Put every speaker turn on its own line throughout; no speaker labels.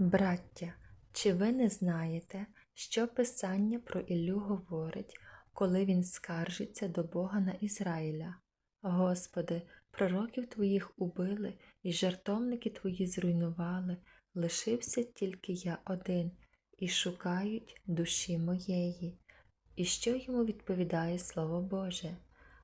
Браття, чи ви не знаєте, що Писання про Іллю говорить, коли він скаржиться до Бога на Ізраїля? Господи, пророків твоїх убили, і жартовники твої зруйнували, лишився тільки я один, і шукають душі моєї. І що йому відповідає Слово Боже?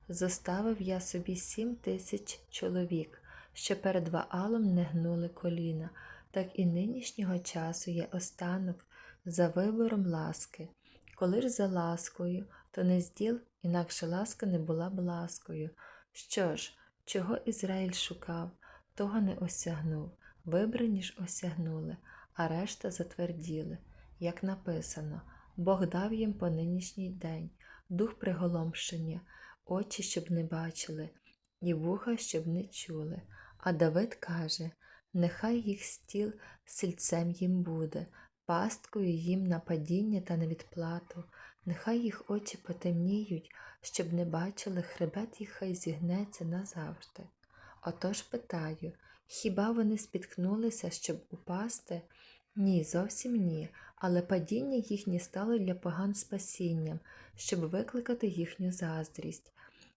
Зоставив я собі сім тисяч чоловік, що перед Ваалом не гнули коліна, так і нинішнього часу є останок за вибором ласки. Коли ж за ласкою, то не зділ, інакше ласка не була б ласкою. Що ж, чого Ізраїль шукав, того не осягнув, вибрані ж осягнули, а решта затверділи, як написано, Бог дав їм по нинішній день, дух приголомшення, очі, щоб не бачили, і вуха, щоб не чули. А Давид каже, нехай їх стіл сільцем їм буде, пасткою їм на падіння та на відплату, нехай їх очі потемніють, щоб не бачили, хребет їх хай зігнеться назавжди. Отож питаю, хіба вони спіткнулися, щоб упасти? Ні, зовсім ні, але падіння їхнє стало для поган спасінням, щоб викликати їхню заздрість.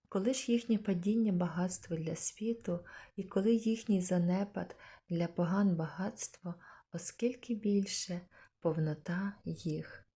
Коли ж їхнє падіння багатство для світу, і коли їхній занепад для поган багатство, оскільки більше повнота їх.